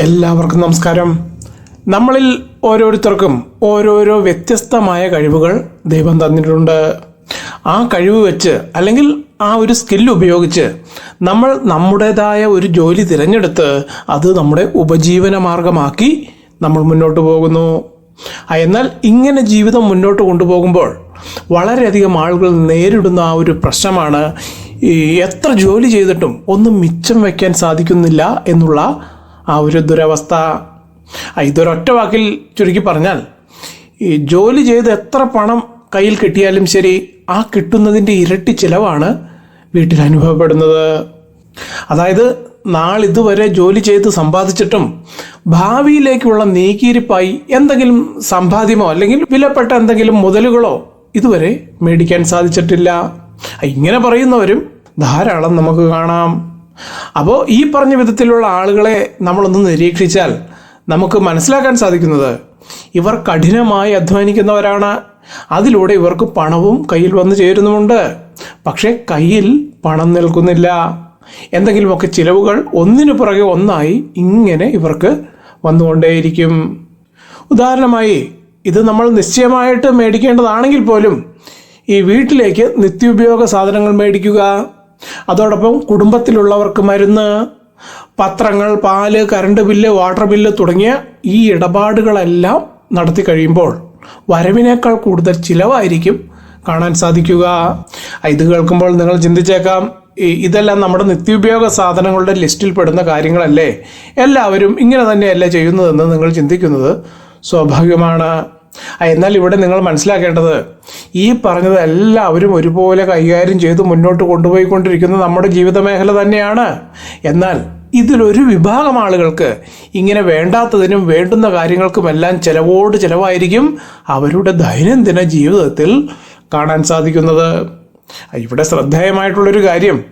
എല്ലാവർക്കും നമസ്കാരം. നമ്മളിൽ ഓരോരുത്തർക്കും ഓരോരോ വ്യത്യസ്തമായ കഴിവുകൾ ദൈവം തന്നിട്ടുണ്ട്. ആ കഴിവ് വെച്ച് അല്ലെങ്കിൽ ആ ഒരു സ്കില്ല് ഉപയോഗിച്ച് നമ്മൾ നമ്മുടേതായ ഒരു ജോലി തിരഞ്ഞെടുത്ത് അത് നമ്മുടെ ഉപജീവന മാർഗമാക്കി നമ്മൾ മുന്നോട്ട് പോകുന്നു. എന്നാൽ ഇങ്ങനെ ജീവിതം മുന്നോട്ട് കൊണ്ടുപോകുമ്പോൾ വളരെയധികം ആളുകൾ നേരിടുന്ന ആ ഒരു പ്രശ്നമാണ് എത്ര ജോലി ചെയ്തിട്ടും ഒന്നും മിച്ചം വയ്ക്കാൻ സാധിക്കുന്നില്ല എന്നുള്ള ആ ഒരു ദുരവസ്ഥ. ഇതൊരൊറ്റ വാക്കിൽ ചുരുക്കി പറഞ്ഞാൽ ഈ ജോലി ചെയ്ത് എത്ര പണം കയ്യിൽ കിട്ടിയാലും ശരി ആ കിട്ടുന്നതിന്റെ ഇരട്ടി ചിലവാണ് വീട്ടിൽ അനുഭവപ്പെടുന്നത്. അതായത് നാളിതുവരെ ജോലി ചെയ്ത് സമ്പാദിച്ചിട്ടും ഭാവിയിലേക്കുള്ള നീക്കിയിരിപ്പായി എന്തെങ്കിലും സമ്പാദ്യമോ അല്ലെങ്കിൽ വിലപ്പെട്ട എന്തെങ്കിലും മുതലുകളോ ഇതുവരെ മേടിക്കാൻ സാധിച്ചിട്ടില്ല. ഇങ്ങനെ പറയുന്നവരും ധാരാളം നമുക്ക് കാണാം. അപ്പോൾ ഈ പറഞ്ഞ വിധത്തിലുള്ള ആളുകളെ നമ്മളൊന്ന് നിരീക്ഷിച്ചാൽ നമുക്ക് മനസ്സിലാക്കാൻ സാധിക്കുന്നത് ഇവർ കഠിനമായി അധ്വാനിക്കുന്നവരാണ്. അതിലൂടെ ഇവർക്ക് പണവും കയ്യിൽ വന്നു ചേരുന്നുമുണ്ട്. പക്ഷേ കയ്യിൽ പണം നിൽക്കുന്നില്ല. എന്തെങ്കിലുമൊക്കെ ചിലവുകൾ ഒന്നിനു പുറകെ ഒന്നായി ഇങ്ങനെ ഇവർക്ക് വന്നുകൊണ്ടേയിരിക്കും. ഉദാഹരണമായി ഇത് നമ്മൾ നിശ്ചയമായിട്ട് മേടിക്കേണ്ടതാണെങ്കിൽ പോലും ഈ വീട്ടിലേക്ക് നിത്യോപയോഗ സാധനങ്ങൾ മേടിക്കുക. അതോടൊപ്പം കുടുംബത്തിലുള്ളവർക്ക് മരുന്ന് പത്രങ്ങൾ പാൽ കറണ്ട് ബില്ല് വാട്ടർ ബില്ല് തുടങ്ങിയ ഈ ഇടപാടുകളെല്ലാം നടത്തി കഴിയുമ്പോൾ വരവിനേക്കാൾ കൂടുതൽ ചിലവായിരിക്കും കാണാൻ സാധിക്കുക. ഇത് കേൾക്കുമ്പോൾ നിങ്ങൾ ചിന്തിച്ചേക്കാം ഇതെല്ലാം നമ്മുടെ നിത്യോപയോഗ സാധനങ്ങളുടെ ലിസ്റ്റിൽ പെടുന്ന കാര്യങ്ങളല്ലേ? എല്ലാവരും ഇങ്ങനെ തന്നെയല്ലേ ചെയ്യുന്നതെന്ന് നിങ്ങൾ ചിന്തിക്കുന്നത്? സ്വാഭാവികമാണ്. എന്നാൽ ഇവിടെ നിങ്ങൾ മനസ്സിലാക്കേണ്ടത് ഈ പറഞ്ഞത് എല്ലാവരും ഒരുപോലെ കൈകാര്യം ചെയ്ത് മുന്നോട്ട് കൊണ്ടുപോയിക്കൊണ്ടിരിക്കുന്ന നമ്മുടെ ജീവിത മേഖല തന്നെയാണ്. എന്നാൽ ഇതിലൊരു വിഭാഗം ആളുകൾക്ക് ഇങ്ങനെ വേണ്ടാത്തതിനും വേണ്ടുന്ന കാര്യങ്ങൾക്കുമെല്ലാം ചിലവോട് ചിലവായിരിക്കും അവരുടെ ദൈനംദിന ജീവിതത്തിൽ കാണാൻ സാധിക്കുന്നത്. ഇവിടെ ശ്രദ്ധേയമായിട്ടുള്ളൊരു കാര്യം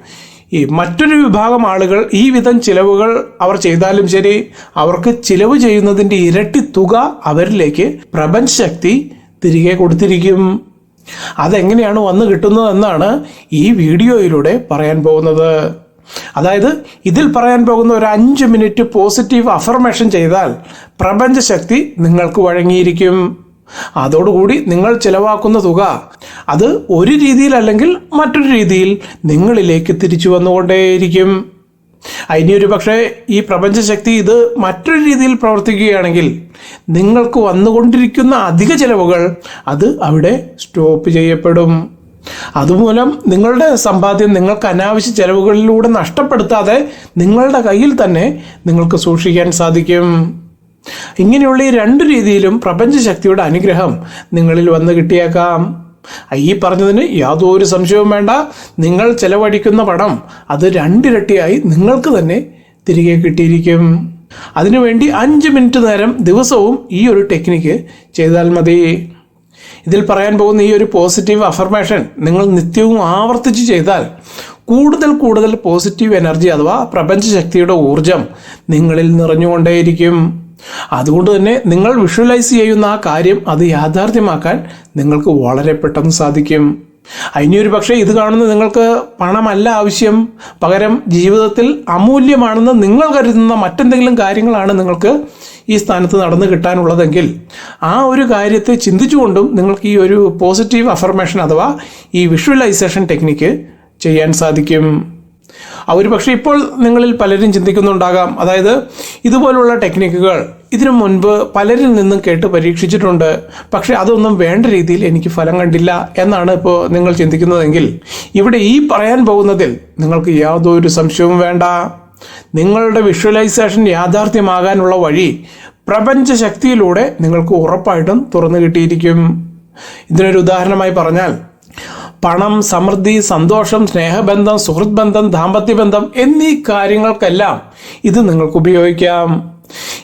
ഈ മറ്റൊരു വിഭാഗം ആളുകൾ ഈ വിധം ചിലവുകൾ അവർ ചെയ്താലും ശരി അവർക്ക് ചിലവ് ചെയ്യുന്നതിന്റെ ഇരട്ടി തുക അവരിലേക്ക് പ്രപഞ്ചശക്തി തിരികെ കൊടുത്തിരിക്കും. അതെങ്ങനെയാണ് വന്നു കിട്ടുന്നതെന്നാണ് ഈ വീഡിയോയിലൂടെ പറയാൻ പോകുന്നത്. അതായത് ഇതിൽ പറയാൻ പോകുന്ന ഒരു അഞ്ച് മിനിറ്റ് പോസിറ്റീവ് അഫർമേഷൻ ചെയ്താൽ പ്രപഞ്ചശക്തി നിങ്ങൾക്ക് വഴങ്ങിയിരിക്കും. അതോടുകൂടി നിങ്ങൾ ചിലവാക്കുന്ന തുക അത് ഒരു രീതിയിലല്ലെങ്കിൽ മറ്റൊരു രീതിയിൽ നിങ്ങളിലേക്ക് തിരിച്ചു വന്നുകൊണ്ടേയിരിക്കും. ഇനി ഒരു പക്ഷേ ഈ പ്രപഞ്ചശക്തി ഇത് മറ്റൊരു രീതിയിൽ പ്രവർത്തിക്കുകയാണെങ്കിൽ നിങ്ങൾക്ക് വന്നുകൊണ്ടിരിക്കുന്ന അധിക ചിലവുകൾ അത് അവിടെ സ്റ്റോപ്പ് ചെയ്യപ്പെടും. അതുമൂലം നിങ്ങളുടെ സമ്പാദ്യം നിങ്ങൾക്ക് അനാവശ്യ ചെലവുകളിലൂടെ നഷ്ടപ്പെടുത്താതെ നിങ്ങളുടെ കയ്യിൽ തന്നെ നിങ്ങൾക്ക് സൂക്ഷിക്കാൻ സാധിക്കും. ഇങ്ങനെയുള്ള ഈ രണ്ട് രീതിയിലും പ്രപഞ്ചശക്തിയുടെ അനുഗ്രഹം നിങ്ങളിൽ വന്ന് കിട്ടിയേക്കാം. ഈ പറഞ്ഞതിന് യാതൊരു സംശയവും വേണ്ട. നിങ്ങൾ ചെലവഴിക്കുന്ന പണം അത് രണ്ടിരട്ടിയായി നിങ്ങൾക്ക് തന്നെ തിരികെ കിട്ടിയിരിക്കും. അതിനുവേണ്ടി അഞ്ച് മിനിറ്റ് നേരം ദിവസവും ഈ ഒരു ടെക്നിക്ക് ചെയ്താൽ മതി. ഇതിൽ പറയാൻ പോകുന്ന ഈ ഒരു പോസിറ്റീവ് അഫർമേഷൻ നിങ്ങൾ നിത്യവും ആവർത്തിച്ച് ചെയ്താൽ കൂടുതൽ കൂടുതൽ പോസിറ്റീവ് എനർജി അഥവാ പ്രപഞ്ചശക്തിയുടെ ഊർജം നിങ്ങളിൽ നിറഞ്ഞുകൊണ്ടേയിരിക്കും. അതുകൊണ്ട് തന്നെ നിങ്ങൾ വിഷ്വലൈസ് ചെയ്യുന്ന ആ കാര്യം അത് യാഥാർത്ഥ്യമാക്കാൻ നിങ്ങൾക്ക് വളരെ പെട്ടെന്ന് സാധിക്കും. അതിനൊരു പക്ഷേ ഇത് കാണുന്ന നിങ്ങൾക്ക് പണമല്ല ആവശ്യം. പകരം ജീവിതത്തിൽ അമൂല്യമാണെന്ന് നിങ്ങൾ കരുതുന്ന മറ്റെന്തെങ്കിലും കാര്യങ്ങളാണ് നിങ്ങൾക്ക് ഈ സ്ഥാനത്ത് നടന്നു കിട്ടാനുള്ളതെങ്കിൽ ആ ഒരു കാര്യത്തെ ചിന്തിച്ചുകൊണ്ടും നിങ്ങൾക്ക് ഈ ഒരു പോസിറ്റീവ് അഫർമേഷൻ അഥവാ ഈ വിഷ്വലൈസേഷൻ ടെക്നിക്ക് ചെയ്യാൻ സാധിക്കും. ഒരു പക്ഷേ ഇപ്പോൾ നിങ്ങളിൽ പലരും ചിന്തിക്കുന്നുണ്ടാകാം. അതായത് ഇതുപോലുള്ള ടെക്നിക്കുകൾ ഇതിനു മുൻപ് പലരിൽ നിന്നും കേട്ട് പരീക്ഷിച്ചിട്ടുണ്ട്. പക്ഷേ അതൊന്നും വേണ്ട രീതിയിൽ എനിക്ക് ഫലം കണ്ടില്ല എന്നാണ് ഇപ്പോൾ നിങ്ങൾ ചിന്തിക്കുന്നതെങ്കിൽ ഇവിടെ ഈ പറയാൻ പോകുന്നതിൽ നിങ്ങൾക്ക് യാതൊരു സംശയവും വേണ്ട. നിങ്ങളുടെ വിഷ്വലൈസേഷൻ യാഥാർത്ഥ്യമാകാനുള്ള വഴി പ്രപഞ്ച ശക്തിയിലൂടെ നിങ്ങൾക്ക് ഉറപ്പായിട്ടും തുറന്നു കിട്ടിയിരിക്കും. ഇതിനൊരു ഉദാഹരണമായി പറഞ്ഞാൽ പണം സമൃദ്ധി സന്തോഷം സ്നേഹബന്ധം സുഹൃത്ത് ബന്ധം ദാമ്പത്യ ബന്ധം എന്നീ കാര്യങ്ങൾക്കെല്ലാം ഇത് നിങ്ങൾക്ക് ഉപയോഗിക്കാം.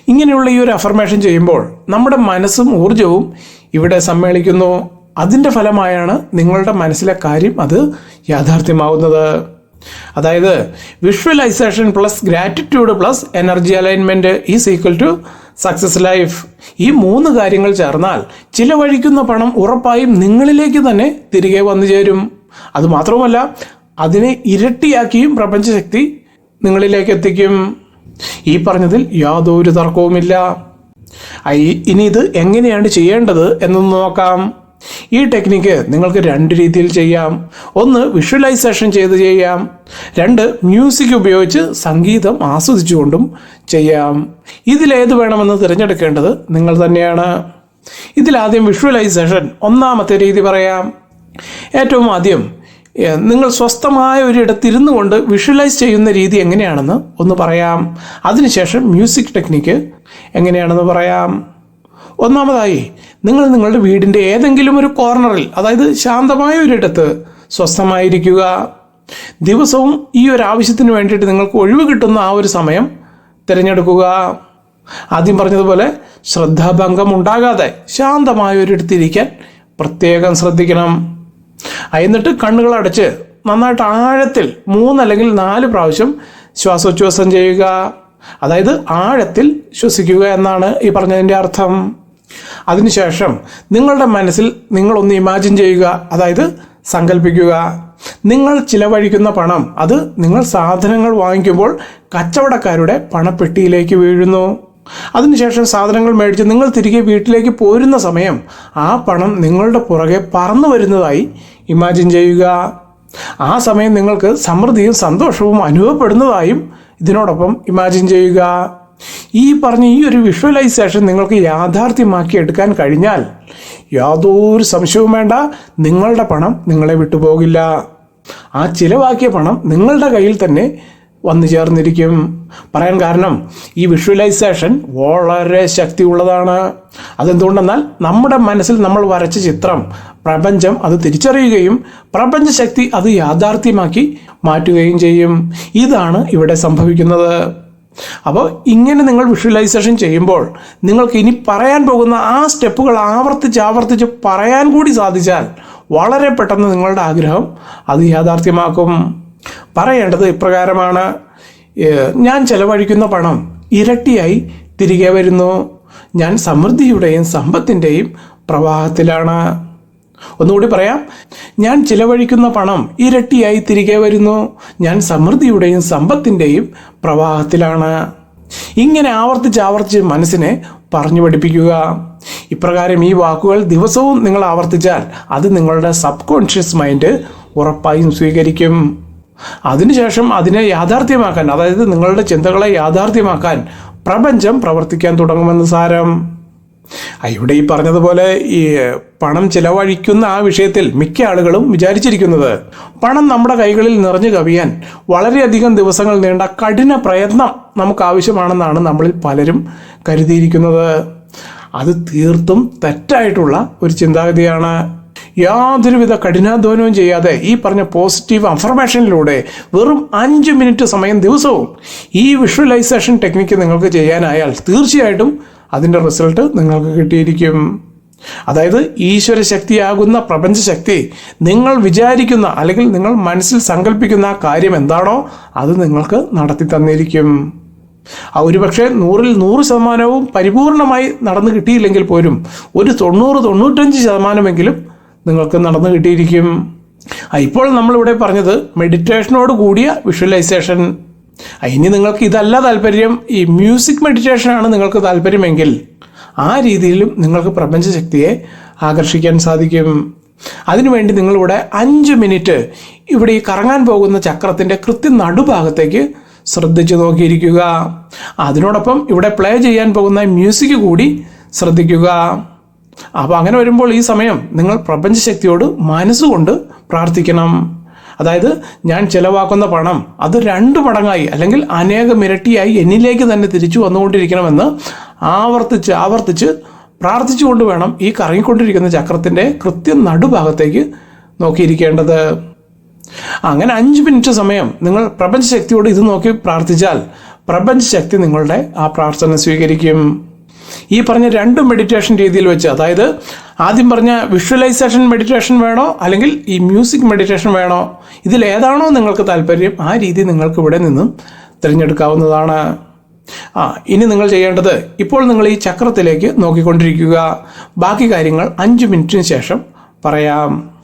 ഇങ്ങനെയുള്ള ഈ ഒരു അഫർമേഷൻ ചെയ്യുമ്പോൾ നമ്മുടെ മനസ്സും ഊർജവും ഇവിടെ സമ്മേളിക്കുന്നു. അതിന്റെ ഫലമായാണ് നിങ്ങളുടെ മനസ്സിലെ കാര്യം അത് യാഥാർത്ഥ്യമാവുന്നത്. അതായത് visualisation plus gratitude plus energy alignment is equal to success life ഈ മൂന്ന് കാര്യങ്ങൾ ചേർന്നാൽ ചിലവഴിക്കുന്ന പണം ഉറപ്പായും നിങ്ങളിലേക്ക് തന്നെ തിരികെ വന്നു ചേരും. അതുമാത്രവുമല്ല അതിനെ ഇരട്ടിയാക്കിയും പ്രപഞ്ചശക്തി നിങ്ങളിലേക്ക് എത്തിക്കും. ഈ പറഞ്ഞതിൽ യാതൊരു തർക്കവുമില്ല. ഇനി ഇത് എങ്ങനെയാണ് ചെയ്യേണ്ടത് എന്നൊന്ന് നോക്കാം. ഈ ടെക്നിക്ക് നിങ്ങൾക്ക് രണ്ട് രീതിയിൽ ചെയ്യാം. ഒന്ന് വിഷ്വലൈസേഷൻ ചെയ്ത് ചെയ്യാം. രണ്ട് മ്യൂസിക് ഉപയോഗിച്ച് സംഗീതം ആസ്വദിച്ചുകൊണ്ടും ചെയ്യാം. ഇതിലേത് വേണമെന്ന് തിരഞ്ഞെടുക്കേണ്ടത് നിങ്ങൾ തന്നെയാണ്. ഇതിലാദ്യം വിഷ്വലൈസേഷൻ ഒന്നാമത്തെ രീതി പറയാം. ഏറ്റവും ആദ്യം നിങ്ങൾ സ്വസ്ഥമായ ഒരിടത്തിരുന്നു കൊണ്ട് വിഷ്വലൈസ് ചെയ്യുന്ന രീതി എങ്ങനെയാണെന്ന് ഒന്ന് പറയാം. അതിനുശേഷം മ്യൂസിക് ടെക്നിക്ക് എങ്ങനെയാണെന്ന് പറയാം. ഒന്നാമതായി നിങ്ങൾ നിങ്ങളുടെ വീടിന്റെ ഏതെങ്കിലും ഒരു കോർണറിൽ അതായത് ശാന്തമായ ഒരിടത്ത് സ്വസ്ഥമായിരിക്കുക. ദിവസവും ഈ ഒരു ആവശ്യത്തിന് വേണ്ടിയിട്ട് നിങ്ങൾക്ക് ഒഴിവ് കിട്ടുന്ന ആ ഒരു സമയം തിരഞ്ഞെടുക്കുക. ആദ്യം പറഞ്ഞതുപോലെ ശ്രദ്ധാഭംഗം ഉണ്ടാകാതെ ശാന്തമായ ഒരിടത്തിരിക്കാൻ പ്രത്യേകം ശ്രദ്ധിക്കണം. എന്നിട്ട് കണ്ണുകൾ അടച്ച് നന്നായിട്ട് ആഴത്തിൽ മൂന്നല്ലെങ്കിൽ നാല് പ്രാവശ്യം ശ്വാസോച്ഛ്വാസം ചെയ്യുക. അതായത് ആഴത്തിൽ ശ്വസിക്കുക എന്നാണ് ഈ പറഞ്ഞതിന്റെ അർത്ഥം. അതിനുശേഷം നിങ്ങളുടെ മനസ്സിൽ നിങ്ങളൊന്ന് ഇമാജിൻ ചെയ്യുക. അതായത് സങ്കല്പിക്കുക നിങ്ങൾ ചിലവഴിക്കുന്ന പണം അത് നിങ്ങൾ സാധനങ്ങൾ വാങ്ങിക്കുമ്പോൾ കച്ചവടക്കാരുടെ പണപ്പെട്ടിയിലേക്ക് വീഴുന്നു. അതിനുശേഷം സാധനങ്ങൾ മേടിച്ച് നിങ്ങൾ തിരികെ വീട്ടിലേക്ക് പോരുന്ന സമയം ആ പണം നിങ്ങളുടെ പുറകെ പറന്നു വരുന്നതായി ഇമാജിൻ ചെയ്യുക. ആ സമയം നിങ്ങൾക്ക് സമൃദ്ധിയും സന്തോഷവും അനുഭവപ്പെടുന്നതായും ഇതിനോടൊപ്പം ഇമാജിൻ ചെയ്യുക. ഈ പറഞ്ഞ ഈ ഒരു വിഷ്വലൈസേഷൻ നിങ്ങൾക്ക് യാഥാർത്ഥ്യമാക്കി എടുക്കാൻ കഴിഞ്ഞാൽ യാതൊരു സംശയവും വേണ്ട. നിങ്ങളുടെ പണം നിങ്ങളെ വിട്ടുപോകില്ല. ആ ചിലവാക്കിയ പണം നിങ്ങളുടെ കയ്യിൽ തന്നെ വന്നു ചേർന്നിരിക്കും. പറയാൻ കാരണം ഈ വിഷ്വലൈസേഷൻ വളരെ ശക്തിയുള്ളതാണ്. അതെന്തുകൊണ്ടെന്നാൽ നമ്മുടെ മനസ്സിൽ നമ്മൾ വരച്ച ചിത്രം പ്രപഞ്ചം അത് തിരിച്ചറിയുകയും പ്രപഞ്ചശക്തി അത് യാഥാർത്ഥ്യമാക്കി മാറ്റുകയും ചെയ്യും. ഇതാണ് ഇവിടെ സംഭവിക്കുന്നത്. അപ്പോൾ ഇങ്ങനെ നിങ്ങൾ വിഷ്വലൈസേഷൻ ചെയ്യുമ്പോൾ നിങ്ങൾക്ക് ഇനി പറയാൻ പോകുന്ന ആ സ്റ്റെപ്പുകൾ ആവർത്തിച്ച് ആവർത്തിച്ച് പറയാൻ കൂടി സാധിച്ചാൽ വളരെ പെട്ടെന്ന് നിങ്ങളുടെ ആഗ്രഹം അത് യാഥാർത്ഥ്യമാക്കും. പറയേണ്ടത് ഇപ്രകാരമാണ്. ഞാൻ ചെലവഴിക്കുന്ന പണം ഇരട്ടിയായി തിരികെ വരുന്നു. ഞാൻ സമൃദ്ധിയുടെയും സമ്പത്തിന്റെയും പ്രവാഹത്തിലാണ്. ഒന്നുകൂടി പറയാം. ഞാൻ ചിലവഴിക്കുന്ന പണം ഇരട്ടിയായി തിരികെ വരുന്നു. ഞാൻ സമൃദ്ധിയുടെയും സമ്പത്തിന്റെയും പ്രവാഹത്തിലാണ്. ഇങ്ങനെ ആവർത്തിച്ച് ആവർത്തിച്ച് മനസ്സിനെ പറഞ്ഞു പഠിപ്പിക്കുക. ഇപ്രകാരം ഈ വാക്കുകൾ ദിവസവും നിങ്ങൾ ആവർത്തിച്ചാൽ അത് നിങ്ങളുടെ സബ് കോൺഷ്യസ് മൈൻഡ് ഉറപ്പായും സ്വീകരിക്കും. അതിനുശേഷം അതിനെ യാഥാർത്ഥ്യമാക്കാൻ അതായത് നിങ്ങളുടെ ചിന്തകളെ യാഥാർത്ഥ്യമാക്കാൻ പ്രപഞ്ചം പ്രവർത്തിക്കാൻ തുടങ്ങുമെന്ന് സാരം. ഇവിടെ ഈ പറഞ്ഞതുപോലെ ഈ പണം ചിലവഴിക്കുന്ന ആ വിഷയത്തിൽ മിക്ക ആളുകളും വിചാരിച്ചിരിക്കുന്നത് പണം നമ്മുടെ കൈകളിൽ നിറഞ്ഞു കവിയാൻ വളരെയധികം ദിവസങ്ങൾ നീണ്ട കഠിന പ്രയത്നം നമുക്ക് ആവശ്യമാണെന്നാണ് നമ്മളിൽ പലരും കരുതിയിരിക്കുന്നത്. അത് തീർത്തും തെറ്റായിട്ടുള്ള ഒരു ചിന്താഗതിയാണ്. യാതൊരുവിധ കഠിനാധ്വാനവും ചെയ്യാതെ ഈ പറഞ്ഞ പോസിറ്റീവ് അഫർമേഷനിലൂടെ വെറും അഞ്ച് മിനിറ്റ് സമയം ദിവസവും ഈ വിഷ്വലൈസേഷൻ ടെക്നിക്ക് നിങ്ങൾക്ക് ചെയ്യാനായാൽ തീർച്ചയായിട്ടും അതിന്റെ റിസൾട്ട് നിങ്ങൾക്ക് കിട്ടിയിരിക്കും. അതായത് ഈശ്വര ശക്തിയാകുന്ന പ്രപഞ്ചശക്തി നിങ്ങൾ വിചാരിക്കുന്ന അല്ലെങ്കിൽ നിങ്ങൾ മനസ്സിൽ സങ്കല്പിക്കുന്ന കാര്യം എന്താണോ അത് നിങ്ങൾക്ക് നടത്തി തന്നിരിക്കും. ആ ഒരുപക്ഷെ നൂറിൽ നൂറ് ശതമാനവും പരിപൂർണമായി നടന്നു കിട്ടിയില്ലെങ്കിൽ പോലും ഒരു തൊണ്ണൂറ് തൊണ്ണൂറ്റഞ്ച് ശതമാനമെങ്കിലും നിങ്ങൾക്ക് നടന്നു കിട്ടിയിരിക്കും. ഇപ്പോൾ നമ്മളിവിടെ പറഞ്ഞത് മെഡിറ്റേഷനോട് കൂടിയ വിഷ്വലൈസേഷൻ ഇനി നിങ്ങൾക്ക് ഇതല്ല താല്പര്യം. ഈ മ്യൂസിക് മെഡിറ്റേഷനാണ് നിങ്ങൾക്ക് താല്പര്യമെങ്കിൽ ആ രീതിയിലും നിങ്ങൾക്ക് പ്രപഞ്ചശക്തിയെ ആകർഷിക്കാൻ സാധിക്കും. അതിനുവേണ്ടി നിങ്ങളിവിടെ അഞ്ച് മിനിറ്റ് ഇവിടെ ഈ കറങ്ങാൻ പോകുന്ന ചക്രത്തിന്റെ കൃത്യ നടുഭാഗത്തേക്ക് ശ്രദ്ധിച്ചു നോക്കിയിരിക്കുക. അതിനോടൊപ്പം ഇവിടെ പ്ലേ ചെയ്യാൻ പോകുന്ന മ്യൂസിക് കൂടി ശ്രദ്ധിക്കുക. അപ്പോൾ അങ്ങനെ വരുമ്പോൾ ഈ സമയം നിങ്ങൾ പ്രപഞ്ചശക്തിയോട് മനസ്സുകൊണ്ട് പ്രാർത്ഥിക്കണം. അതായത് ഞാൻ ചിലവാക്കുന്ന പണം അത് രണ്ട് മടങ്ങായി അല്ലെങ്കിൽ അനേകം ഇരട്ടിയായി എന്നിലേക്ക് തന്നെ തിരിച്ചു വന്നുകൊണ്ടിരിക്കണമെന്ന് ആവർത്തിച്ച് ആവർത്തിച്ച് പ്രാർത്ഥിച്ചുകൊണ്ട് വേണം ഈ കറങ്ങിക്കൊണ്ടിരിക്കുന്ന ചക്രത്തിന്റെ കൃത്യം നടുഭാഗത്തേക്ക് നോക്കിയിരിക്കേണ്ടത്. അങ്ങനെ അഞ്ച് മിനിറ്റ് സമയം നിങ്ങൾ പ്രപഞ്ച ശക്തിയോട് ഇത് നോക്കി പ്രാർത്ഥിച്ചാൽ പ്രപഞ്ച ശക്തി നിങ്ങളുടെ ആ പ്രാർത്ഥന സ്വീകരിക്കും. ഈ പറഞ്ഞ രണ്ട് മെഡിറ്റേഷൻ രീതിയിൽ വെച്ച് അതായത് ആദ്യം പറഞ്ഞ വിഷ്വലൈസേഷൻ മെഡിറ്റേഷൻ വേണോ അല്ലെങ്കിൽ ഈ മ്യൂസിക് മെഡിറ്റേഷൻ വേണോ ഇതിൽ ഏതാണോ നിങ്ങൾക്ക് താല്പര്യം ആ രീതി നിങ്ങൾക്ക് ഇവിടെ നിന്നും തിരഞ്ഞെടുക്കാവുന്നതാണ്. ആ ഇനി നിങ്ങൾ ചെയ്യേണ്ടത് ഇപ്പോൾ നിങ്ങൾ ഈ ചക്രത്തിലേക്ക് നോക്കിക്കൊണ്ടിരിക്കുക. ബാക്കി കാര്യങ്ങൾ അഞ്ച് മിനിറ്റിന് ശേഷം പറയാം.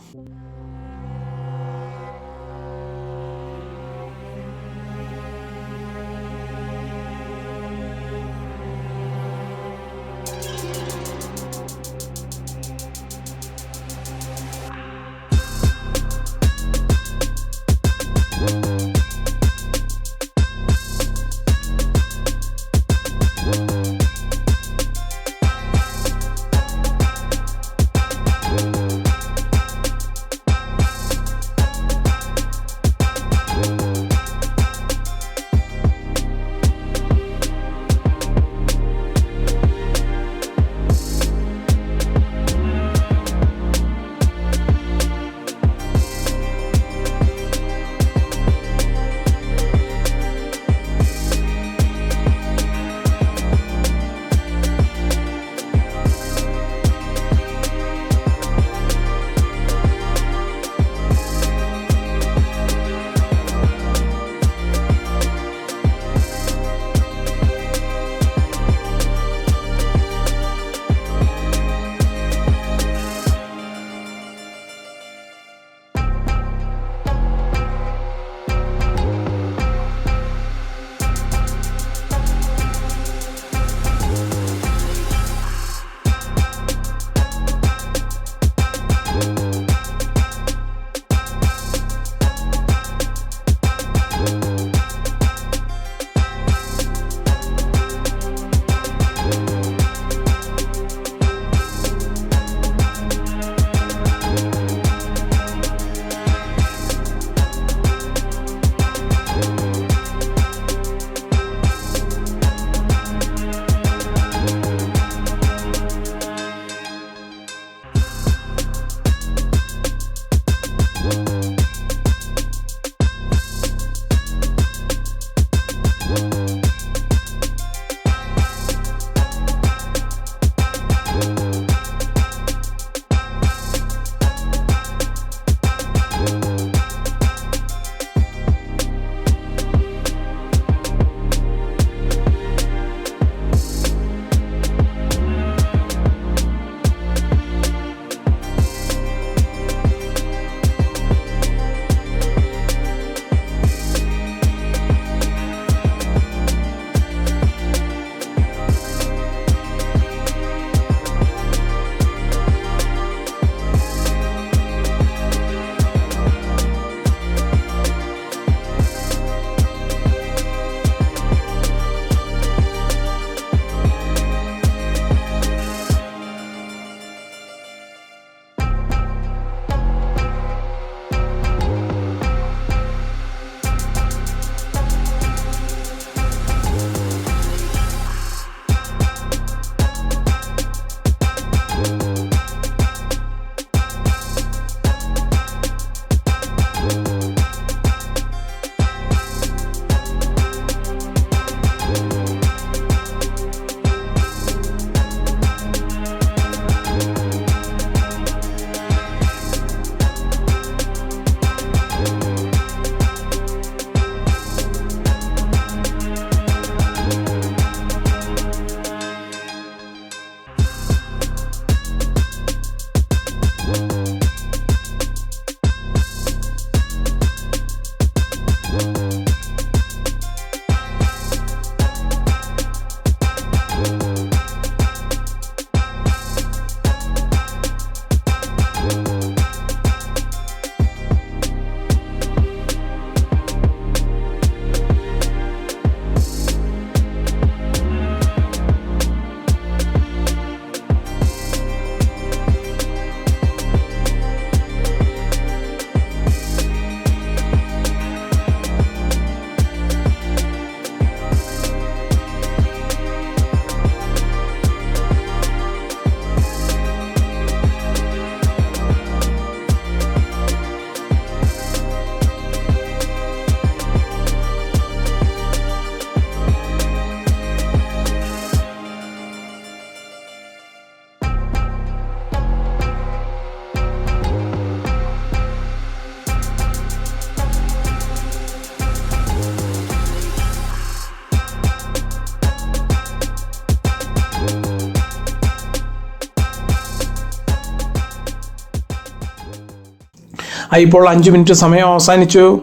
ഇപ്പോൾ അഞ്ച് മിനിറ്റ് സമയം അവസാനിച്ചു.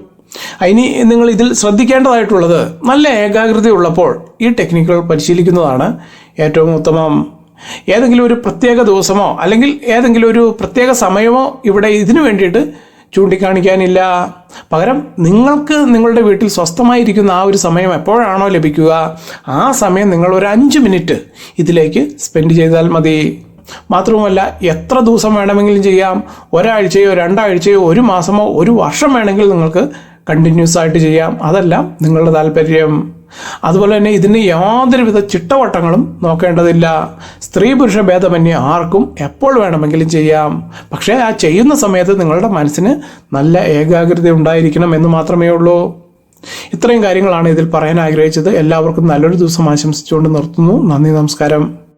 ഇനി നിങ്ങൾ ഇതിൽ ശ്രദ്ധിക്കേണ്ടതായിട്ടുള്ളത് നല്ല ഏകാഗ്രത ഉള്ളപ്പോൾ ഈ ടെക്നിക്കുകൾ പരിശീലിക്കുന്നതാണ് ഏറ്റവും ഉത്തമം. ഏതെങ്കിലും ഒരു പ്രത്യേക ദിവസമോ അല്ലെങ്കിൽ ഏതെങ്കിലും ഒരു പ്രത്യേക സമയമോ ഇവിടെ ഇതിനു വേണ്ടിയിട്ട് ചൂണ്ടിക്കാണിക്കാനില്ല. പകരം നിങ്ങൾക്ക് നിങ്ങളുടെ വീട്ടിൽ സ്വസ്ഥമായിരിക്കുന്ന ആ ഒരു സമയം എപ്പോഴാണോ ലഭിക്കുക ആ സമയം നിങ്ങൾ ഒരു അഞ്ച് മിനിറ്റ് ഇതിലേക്ക് സ്പെൻഡ് ചെയ്താൽ മതി. മാത്രവുമല്ല എത്ര ദിവസം വേണമെങ്കിലും ചെയ്യാം ഒരാഴ്ചയോ രണ്ടാഴ്ചയോ ഒരു മാസമോ ഒരു വർഷം വേണമെങ്കിൽ നിങ്ങൾക്ക് കണ്ടിന്യൂസ് ആയിട്ട് ചെയ്യാം. അതെല്ലാം നിങ്ങളുടെ താല്പര്യം. അതുപോലെ തന്നെ ഇതിന് യാതൊരുവിധ ചിട്ടവട്ടങ്ങളും നോക്കേണ്ടതില്ല. സ്ത്രീ പുരുഷ ഭേദമന്യേ ആർക്കും എപ്പോൾ വേണമെങ്കിലും ചെയ്യാം. പക്ഷേ ആ ചെയ്യുന്ന സമയത്ത് നിങ്ങളുടെ മനസ്സിന് നല്ല ഏകാഗ്രത ഉണ്ടായിരിക്കണം എന്ന് മാത്രമേ ഉള്ളൂ. ഇത്രയും കാര്യങ്ങളാണ് ഇതിൽ പറയാൻ ആഗ്രഹിച്ചത്. എല്ലാവർക്കും നല്ലൊരു ദിവസം ആശംസിച്ചുകൊണ്ട് നിർത്തുന്നു. നന്ദി നമസ്കാരം.